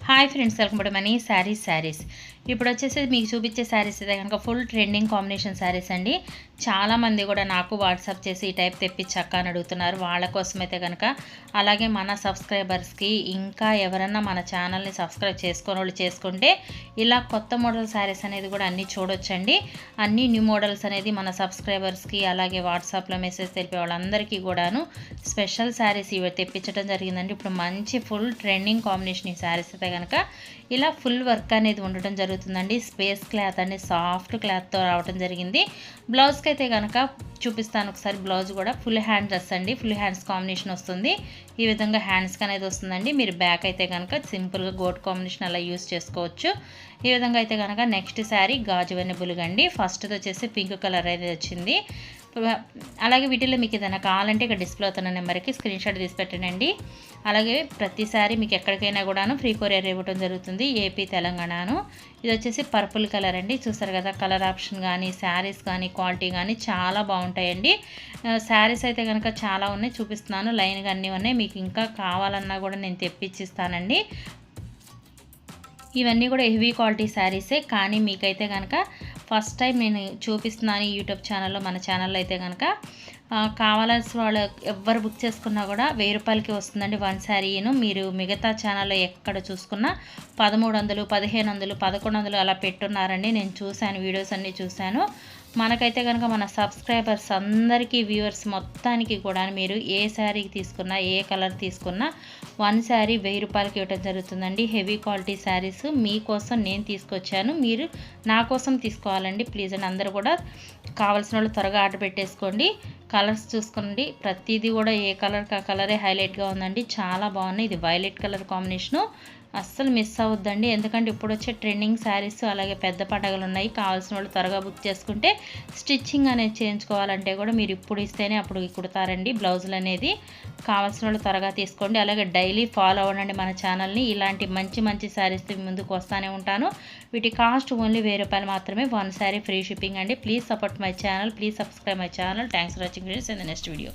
Hi friends welcome to money sarees sarees ఇప్పుడు వచ్చేసి మీకు చూపించే శారీస్ అయితే కనుక ఫుల్ ట్రెండింగ్ కాంబినేషన్ శారీస్ అండి. చాలామంది కూడా నాకు వాట్సాప్ చేసి ఈ టైప్ తెప్పించక్క అని అడుగుతున్నారు. వాళ్ళ కోసం అయితే కనుక అలాగే మన సబ్స్క్రైబర్స్కి ఇంకా ఎవరన్నా మన ఛానల్ని సబ్స్క్రైబ్ చేసుకుని వాళ్ళు చేసుకుంటే ఇలా కొత్త మోడల్ శారీస్ అనేది కూడా అన్నీ చూడొచ్చండి. అన్ని న్యూ మోడల్స్ అనేది మన సబ్స్క్రైబర్స్కి అలాగే వాట్సాప్లో మెసేజ్ తెలిపే వాళ్ళందరికీ కూడాను స్పెషల్ శారీస్ ఇవి తెప్పించడం జరిగిందండి. ఇప్పుడు మంచి ఫుల్ ట్రెండింగ్ కాంబినేషన్ ఈ శారీస్ అయితే కనుక ఇలా ఫుల్ వర్క్ అనేది ఉండటం జరుగుతుంది. జరుగుతుందండి స్పేస్ క్లాత్ అండి. సాఫ్ట్ క్లాత్తో రావడం జరిగింది. బ్లౌజ్కి అయితే కనుక చూపిస్తాను ఒకసారి. బ్లౌజ్ కూడా ఫుల్ హ్యాండ్ డ్రెస్ అండి. ఫుల్ హ్యాండ్స్ కాంబినేషన్ వస్తుంది. ఈ విధంగా హ్యాండ్స్కి అనేది వస్తుందండి. మీరు బ్యాక్ అయితే కనుక సింపుల్గా గోట్ కాంబినేషన్ అలా యూస్ చేసుకోవచ్చు. ఈ విధంగా అయితే కనుక నెక్స్ట్ శారీ గాజు వెన్నెబులుగండి ఫస్ట్ది వచ్చేసి పింక్ కలర్ అయితే వచ్చింది. అలాగే వీటిలో మీకు ఏదైనా కావాలంటే ఇక్కడ డిస్ప్లే అవుతున్న నెంబర్కి స్క్రీన్ షాట్ తీసి పెట్టండి అలాగే ప్రతిసారి మీకు ఎక్కడికైనా కూడాను ఫ్రీ కొరియర్ ఇవ్వడం జరుగుతుంది. ఏపీ తెలంగాణను. ఇది వచ్చేసి పర్పుల్ కలర్ అండి. చూస్తారు కదా కలర్ ఆప్షన్ కానీ శారీస్ కానీ క్వాలిటీ కానీ చాలా బాగుంటాయండి. శారీస్ అయితే కనుక చాలా ఉన్నాయి చూపిస్తున్నాను. లైన్గా అన్నీ ఉన్నాయి. మీకు ఇంకా కావాలన్నా కూడా నేను తెప్పించిస్తానండి ఇవన్నీ కూడా హెవీ క్వాలిటీ శారీసే కానీ మీకైతే కనుక ఫస్ట్ టైం నేను చూపిస్తున్నాను యూట్యూబ్ ఛానల్లో మన ఛానల్లో అయితే కనుక కావాల్సిన వాళ్ళు ఎవ్వరు బుక్ చేసుకున్నా కూడా వెయ్యి రూపాయలకి వస్తుందండి వన్ శారీను. మీరు మిగతా ఛానల్లో ఎక్కడ చూసుకున్నా పదమూడు వందలు పదిహేను వందలు పదకొండు వందలు అలా పెట్టున్నారండి. నేను చూశాను వీడియోస్ అన్నీ చూశాను. మనకైతే కనుక మన సబ్స్క్రైబర్స్ అందరికీ వ్యూవర్స్ మొత్తానికి కూడా మీరు ఏ శారీకి తీసుకున్నా ఏ కలర్ తీసుకున్నా వన్ శారీ వెయ్యి రూపాయలకి ఇవ్వడం జరుగుతుందండి. హెవీ క్వాలిటీ శారీస్ మీకోసం నేను తీసుకొచ్చాను. మీరు నా కోసం తీసుకోవాలండి. ప్లీజ్ అండి అందరూ కూడా కావాల్సిన వాళ్ళు త్వరగా ఆర్డర్ పెట్టేసుకోండి. కలర్స్ చూసుకోండి. ప్రతిదీ కూడా ఏ కలర్ ఆ కలరే హైలైట్గా ఉందండి. చాలా బాగున్నాయి. ఇది వైలెట్ కలర్ కాంబినేషను. అస్సలు మిస్ అవ్వద్దండి. ఎందుకంటే ఇప్పుడు వచ్చే ట్రెండింగ్ శారీస్ అలాగే పెద్ద పండగలు ఉన్నాయి. కావాల్సిన వాళ్ళు త్వరగా బుక్ చేసుకుంటే స్టిచ్చింగ్ అనేది చేయించుకోవాలంటే కూడా మీరు ఇప్పుడు ఇస్తేనే అప్పుడు కుడతారండి. బ్లౌజులు అనేది కావాల్సిన వాళ్ళు త్వరగా తీసుకోండి. అలాగే డైలీ ఫాలో అవ్వండి మన ఛానల్ని. ఇలాంటి మంచి మంచి శారీస్ ముందుకు వస్తూనే ఉంటాను. వీటి కాస్ట్ ఓన్లీ వెయ్యి రూపాయలు మాత్రమే. వన్ శారీ ఫ్రీ షిప్పింగ్ అండి. Please support my channel. Please subscribe my channel. Thanks for watching. Friends in the next video.